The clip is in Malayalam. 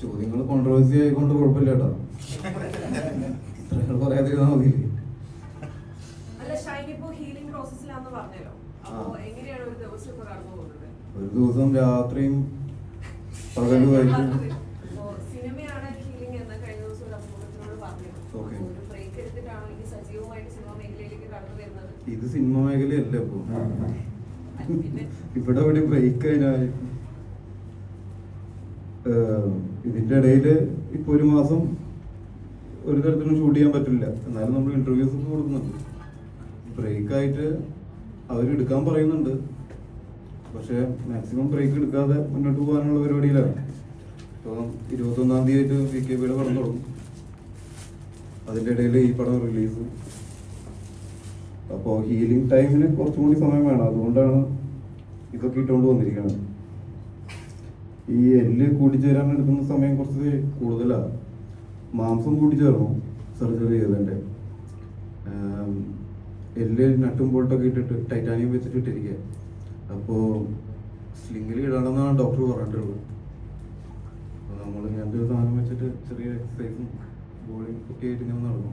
ചോദ്യങ്ങൾ കോൺട്രവേഴ്സി ആയിക്കൊണ്ട് കുഴപ്പമില്ല കേട്ടോ ഇത്രയും പറയാതിരുന്നാൽ മതി അല്ല ഷൈൻ ഹീലിംഗ് പ്രോസസ്സിലാന്ന് പറഞ്ഞല്ലോ. അപ്പോ ആ. ഒരു ദിവസം രാത്രിയും പകലുമായിട്ട് ഓക്കെ. ബ്രേക്ക് എടുത്തിട്ടാണോ ഇനി സജീവമായിട്ട് സിനിമ മേഖലയിലേക്ക് ഇത് സിനിമ മേഖലയല്ല ഇപ്പൊ? പിന്നെ? ഇവിടെ ഇവിടെ ബ്രേക്ക് കഴിഞ്ഞാൽ ഇതിന്റെ ഇടയിൽ ഇപ്പൊ ഒരു മാസം ഒരു തരത്തിലും ഷൂട്ട് ചെയ്യാൻ പറ്റില്ല. എന്നാലും നമ്മൾ ഇന്റർവ്യൂസ് ഒക്കെ കൊടുക്കുന്നുണ്ട്. ബ്രേക്ക് ആയിട്ട് അവരെടുക്കാൻ പറയുന്നുണ്ട്. പക്ഷെ മാക്സിമം ബ്രേക്ക് എടുക്കാതെ മുന്നോട്ട് പോകാനുള്ള പരിപാടിയിലാണ്. ഇപ്പം ഇരുപത്തൊന്നാം തീയതി ആയിട്ട് വി കെ പിയുടെ പടം തുടങ്ങും. അതിന്റെ ഇടയിൽ ഈ പടം റിലീസ് അപ്പോൾ ഹീലിംഗ് ടൈമിന് കുറച്ചും കൂടി സമയം വേണം. അതുകൊണ്ടാണ് ഇതൊക്കെ ഇട്ടുകൊണ്ട് വന്നിരിക്കുന്നത് ഈ എല്ല് കൂടിച്ചേരാൻ എടുക്കുന്ന സമയം കുറച്ച് കൂടുതലാണ് മാംസം കൂടിച്ചേർന്നു സർജറി ചെയ്തതിന്റെ. എല്ല് നട്ടും ബോൾട്ടൊക്കെ ഇട്ടിട്ട് ടൈറ്റാനിയം വെച്ചിട്ട് ഇട്ടിരിക്കുക അപ്പോൾ സ്ലിങ്ങിൽ ഇടണമെന്നാണ് ഡോക്ടർ പറഞ്ഞിട്ടുള്ളത്. അപ്പോൾ നമ്മൾ ഇങ്ങനത്തെ ഒരു സാധനം വെച്ചിട്ട് ചെറിയ എക്സസൈസും ബോളിംഗ് ഒക്കെ ആയിട്ട് ഇങ്ങനെ നടന്നു.